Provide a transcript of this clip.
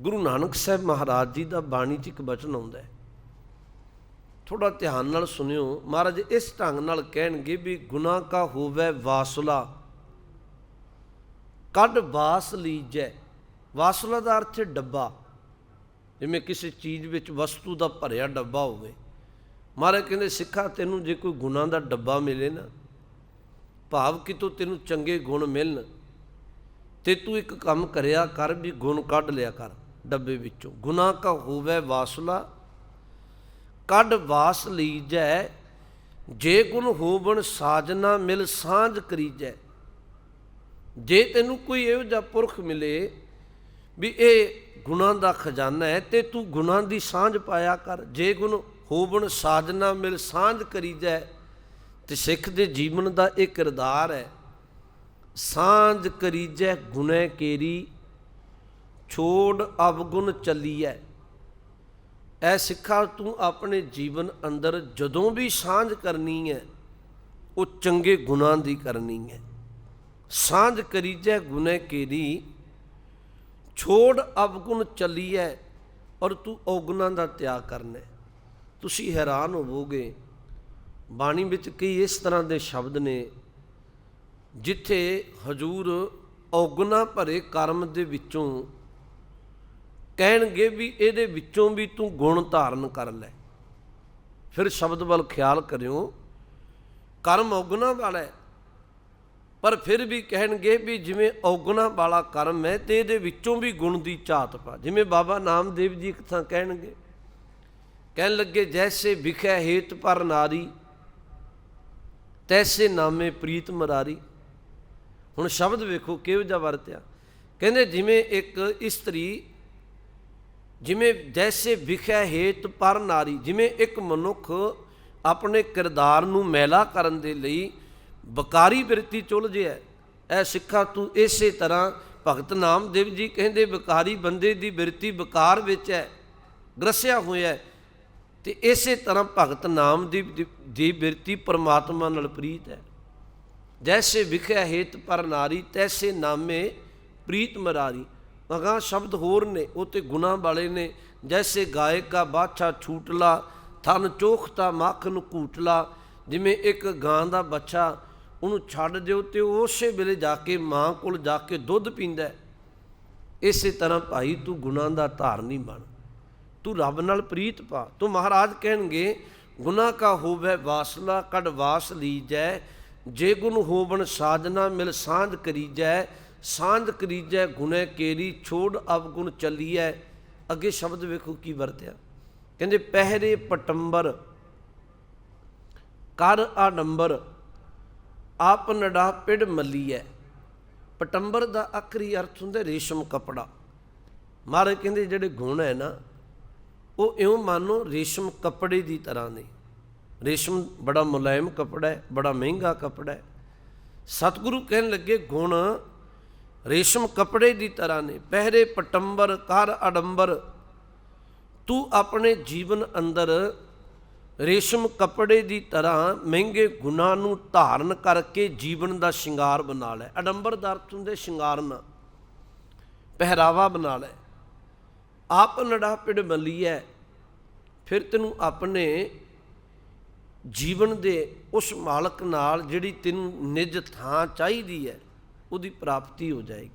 ਗੁਰੂ ਨਾਨਕ ਸਾਹਿਬ ਮਹਾਰਾਜ ਜੀ ਦਾ ਬਾਣੀ 'ਚ ਇੱਕ ਬਚਨ ਆਉਂਦਾ ਹੈ। ਥੋੜਾ ਧਿਆਨ ਨਾਲ ਸੁਣਿਓ। ਮਹਾਰਾਜ ਇਸ ਢੰਗ ਨਾਲ ਕਹਿਣਗੇ ਵੀ ਗੁਨਾਹ ਕਾ ਹੋਵੇ ਵਾਸਲਾ। ਕੱਢ ਵਾਸ ਲੀਜੈ। ਵਾਸਲਾ ਦਾ ਅਰਥ ਹੈ ਡੱਬਾ। ਜਿਵੇਂ ਕਿਸੇ ਚੀਜ਼ ਵਿੱਚ ਵਸਤੂ ਦਾ ਭਰਿਆ ਡੱਬਾ ਹੋਵੇ। ਮਹਾਰਾਜ ਕਹਿੰਦੇ, ਸਿੱਖਾ, ਤੈਨੂੰ ਜੇ ਕੋਈ ਗੁਨਾਹ ਦਾ ਡੱਬਾ ਮਿਲੇ ਨਾ, ਭਾਵ ਕਿਤੋਂ ਤੈਨੂੰ ਚੰਗੇ ਗੁਣ ਮਿਲਣ। ਤੇ ਤੂੰ ਇੱਕ ਕੰਮ ਕਰਿਆ ਕਰ ਵੀ ਗੁਣ ਕੱਢ ਲਿਆ ਕਰ। ਡੱਬੇ ਵਿੱਚੋਂ। ਗੁਨਾਹ ਕਾ ਹੋਵੇ ਵਾਸਲਾ, ਕੱਢ ਵਾਸ ਲੀਜੈ, ਜੇ ਗੁਣ ਹੋਵਣ ਸਾਜਨਾ ਮਿਲ ਸਾਂਝ ਕਰੀਜੈ। ਜੇ ਤੈਨੂੰ ਕੋਈ ਇਹੋ ਜਿਹਾ ਪੁਰਖ ਮਿਲੇ ਵੀ ਇਹ ਗੁਨਾਹ ਦਾ ਖਜ਼ਾਨਾ ਹੈ, ਤੇ ਤੂੰ ਗੁਨਾਹ ਦੀ ਸਾਂਝ ਪਾਇਆ ਕਰ। ਜੇ ਗੁਣ ਹੋਵਣ ਸਾਜਨਾ ਮਿਲ ਸਾਂਝ ਕਰੀਜੈ, ਤੇ ਸਿੱਖ ਦੇ ਜੀਵਨ ਦਾ ਇਹ ਕਿਰਦਾਰ ਹੈ। ਸਾਂਝ ਕਰੀਜੈ ਗੁਨੇ ਕੇਰੀ ਛੋੜ ਅਵਗੁਣ ਚੱਲੀਐ ਐ। ਸਿੱਖਾ ਤੂੰ ਆਪਣੇ ਜੀਵਨ ਅੰਦਰ ਜਦੋਂ ਵੀ ਸਾਂਝ ਕਰਨੀ ਹੈ ਉਹ ਚੰਗੇ ਗੁਨਾਹ ਦੀ ਕਰਨੀ ਹੈ ਸਾਂਝ ਕਰੀਜੈ ਗੁਨੇ ਕੇਰੀ, ਛੋੜ ਅਵਗੁਣ ਚੱਲੀਐ ਔਰ ਤੂੰ ਔਗੁਣਾਂ ਦਾ ਤਿਆਗ ਕਰਨਾ ਤੁਸੀਂ ਹੈਰਾਨ ਹੋਵੋਗੇ, ਬਾਣੀ ਵਿੱਚ ਕਈ ਇਸ ਤਰ੍ਹਾਂ ਦੇ ਸ਼ਬਦ ਨੇ ਜਿੱਥੇ ਹਜੂਰ ਔਗੁਣਾ ਭਰੇ ਕਰਮ ਦੇ ਵਿੱਚੋਂ ਕਹਿਣਗੇ ਵੀ ਇਹਦੇ ਵਿੱਚੋਂ ਵੀ ਤੂੰ ਗੁਣ ਧਾਰਨ ਕਰ ਲੈ। ਫਿਰ ਸ਼ਬਦ ਵੱਲ ਖਿਆਲ ਕਰਿਓ। ਕਰਮ ਔਗਣਾ ਵਾਲਾ ਪਰ ਫਿਰ ਵੀ ਕਹਿਣਗੇ ਵੀ ਜਿਵੇਂ ਔਗਣਾ ਵਾਲਾ ਕਰਮ ਹੈ ਤੇ ਇਹਦੇ ਵਿੱਚੋਂ ਵੀ ਗੁਣ ਦੀ ਝਾਤ ਪਾ। ਜਿਵੇਂ ਬਾਬਾ ਨਾਮਦੇਵ ਜੀ ਇੱਕ ਥਾਂ ਕਹਿਣਗੇ, ਕਹਿਣ ਲੱਗੇ, ਜੈਸੇ ਵਿਖੇ ਹੇਤ ਪਰ ਨਾਰੀ, ਤੈਸੇ ਨਾਮੇ ਪ੍ਰੀਤ ਮਰਾਰੀ। ਹੁਣ ਸ਼ਬਦ ਵੇਖੋ ਕਿਹੋ ਜਿਹਾ ਵਰਤਿਆ। ਕਹਿੰਦੇ ਜਿਵੇਂ ਇੱਕ ਇਸਤਰੀ ਜਿਵੇਂ ਜੈਸੇ ਵਿਖੇ ਹੇਤ ਪਰ ਨਾਰੀ, ਜਿਵੇਂ ਇੱਕ ਮਨੁੱਖ ਆਪਣੇ ਕਿਰਦਾਰ ਨੂੰ ਮੈਲਾ ਕਰਨ ਦੇ ਲਈ ਬਕਾਰੀ ਬਿਰਤੀ ਚੁਲਝਿਆ ਐ ਸਿੱਖਾ ਤੂੰ ਇਸੇ ਤਰ੍ਹਾਂ ਭਗਤ ਨਾਮਦੇਵ ਜੀ ਕਹਿੰਦੇ, ਬਕਾਰੀ ਬੰਦੇ ਦੀ ਬਿਰਤੀ ਬਕਾਰ ਵਿੱਚ ਹੈ, ਗ੍ਰਸਿਆ ਹੋਇਆ ਹੈ। ਤੇ ਇਸੇ ਤਰ੍ਹਾਂ ਭਗਤ ਨਾਮਦੇਵ ਦੀ- ਦੀ ਬਿਰਤੀ ਪਰਮਾਤਮਾ ਨਾਲ ਪ੍ਰੀਤ ਹੈ। ਜੈਸੇ ਵਿਖਿਆ ਹੇਤ ਪਰ ਨਾਰੀ, ਤੈਸੇ ਨਾਮੇ ਪ੍ਰੀਤ ਮਰਾਰੀ ਅਗਾ ਸ਼ਬਦ ਹੋਰ ਨੇ, ਉਹ ਤੇ ਗੁਨਾਹ ਵਾਲੇ ਨੇ। ਜੈਸੇ ਗਾਇਕ ਕਾ ਬਾਛਾ ਛੂਟਲਾ, ਥਨ ਚੋਖਤਾ ਮੱਖਨ ਕੂਟਲਾ ਜਿਵੇਂ ਇੱਕ ਗਾਂ ਦਾ ਬੱਚਾ, ਉਹਨੂੰ ਛੱਡ ਦਿਓ ਤੇ ਉਸੇ ਵੇਲੇ ਜਾ ਕੇ ਮਾਂ ਕੋਲ ਜਾ ਕੇ ਦੁੱਧ ਪੀਂਦਾ ਇਸੇ ਤਰ੍ਹਾਂ ਭਾਈ, ਤੂੰ ਗੁਨਾਹ ਦਾ ਧਾਰ ਨਹੀਂ ਬਣ। ਤੂੰ ਰੱਬ ਨਾਲ ਪ੍ਰੀਤ ਪਾ। ਤੂੰ ਮਹਾਰਾਜ ਕਹਿਣਗੇ, ਗੁਨਾਹ ਕਾ ਹੋਵੇ ਵਾਸਲਾ ਕੜ ਵਾਸ ਲੀਜੈ। ਜੇ ਗੁਣ ਹੋਵਣ ਸਾਧਨਾ ਮਿਲ ਸਾਂਝ ਕਰੀਜੈ। ਸਾਂਝ ਕਰੀਜੈ ਗੁਨੇ ਕੇਰੀ, ਛੋੜ ਅਵਗੁਣ ਚੱਲੀਐ। ਅੱਗੇ ਸ਼ਬਦ ਵੇਖੋ ਕੀ ਵਰਤਿਆ। ਕਹਿੰਦੇ, ਪਹਿਰੇ ਪਟੰਬਰ, ਕਰ ਆਡੰਬਰ ਆਪ ਨੜਾ ਪਿੜ ਮੱਲੀਐ। ਪਟੰਬਰ ਦਾ ਆਖਰੀ ਅਰਥ ਹੁੰਦਾ ਰੇਸ਼ਮ ਕਪੜਾ। ਮਹਾਰਾਜ ਕਹਿੰਦੇ, ਜਿਹੜੇ ਗੁਣ ਹੈ ਨਾ, ਉਹ ਇਉਂ ਮਾਨੋ ਰੇਸ਼ਮ ਕੱਪੜੇ ਦੀ ਤਰ੍ਹਾਂ ਨੇ। ਰੇਸ਼ਮ ਬੜਾ ਮੁਲਾਇਮ ਕੱਪੜਾ ਹੈ ਬੜਾ ਮਹਿੰਗਾ ਕੱਪੜਾ ਹੈ ਸਤਿਗੁਰੂ ਕਹਿਣ ਲੱਗੇ, ਗੁਣ ਰੇਸ਼ਮ ਕੱਪੜੇ ਦੀ ਤਰ੍ਹਾਂ ਨੇ, ਪਹਿਰੇ ਪਟੰਬਰ ਕਰ ਅਡੰਬਰ। ਤੂੰ ਆਪਣੇ ਜੀਵਨ ਅੰਦਰ ਰੇਸ਼ਮ ਕੱਪੜੇ ਦੀ ਤਰ੍ਹਾਂ ਮਹਿੰਗੇ ਗੁਣਾਂ ਨੂੰ ਧਾਰਨ ਕਰਕੇ ਜੀਵਨ ਦਾ ਸ਼ਿੰਗਾਰ ਬਣਾ ਲੈ। ਅਡੰਬਰ ਦਾ ਅਰਥ ਹੁੰਦੇ ਸ਼ਿੰਗਾਰਨਾ ਪਹਿਰਾਵਾ ਬਣਾ ਲੈ। ਆਪ ਨੜਾ ਪਿੜ ਮਲੀਐ ਫਿਰ ਤੈਨੂੰ ਆਪਣੇ ਜੀਵਨ ਦੇ ਉਸ ਮਾਲਕ ਨਾਲ ਜਿਹੜੀ ਤੈਨੂੰ ਨਿਜ ਥਾਂ ਚਾਹੀਦੀ ਹੈ ਉਹਦੀ ਪ੍ਰਾਪਤੀ ਹੋ ਜਾਏਗੀ।